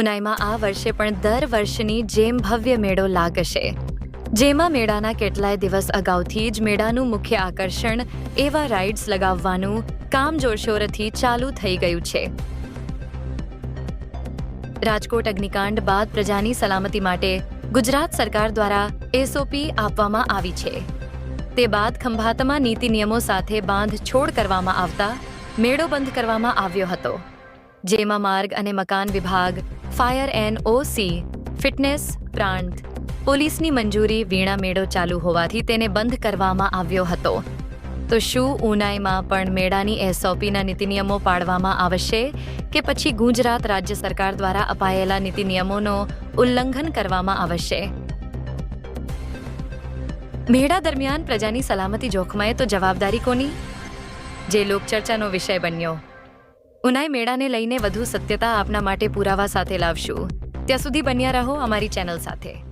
ઉનાઈમાં આ વર્ષે પણ દર વર્ષની જેમ ભવ્ય મેળો લાગશે. જેમાં મેળાના કેટલાય દિવસ અગાઉથી જ મેળાનું મુખ્ય આકર્ષણ એવા રાઇડ્સ લગાવવાનું કામ જોરશોરથી ચાલુ થઈ ગયું છે. રાજકોટ અગ્નિકાંડ બાદ પ્રજાની સલામતી માટે ગુજરાત સરકાર દ્વારા એસઓપી આપવામાં આવી છે. તે બાદ ખંભાતમાં નીતિ નિયમો સાથે બાંધ છોડ કરવામાં આવતા મેળો બંધ કરવામાં આવ્યો હતો. જેમાં માર્ગ અને મકાન વિભાગ ફાયર એન્ડ ઓસી ફિટનેસ પ્રાંત પોલીસની મંજૂરી વીણા મેળો ચાલુ હોવાથી તેને બંધ કરવામાં આવ્યો હતો. તો શું ઉનાઈમાં પણ મેળાની એસઓપીના નીતિ નિયમો પાળવામાં આવશે કે પછી ગુજરાત રાજ્ય સરકાર દ્વારા અપાયેલા નીતિ નિયમોનો ઉલ્લંઘન કરવામાં આવશે? મેળા દરમિયાન પ્રજાની સલામતી જોખમાય તો જવાબદારી કોની? જે લોકચર્ચાનો વિષય બન્યો. ઉનાઈ મેળાને લઈને વધુ સત્યતા આપના માટે પુરાવા સાથે લાવશું. ત્યાં સુધી બન્યા રહો અમારી ચેનલ સાથે.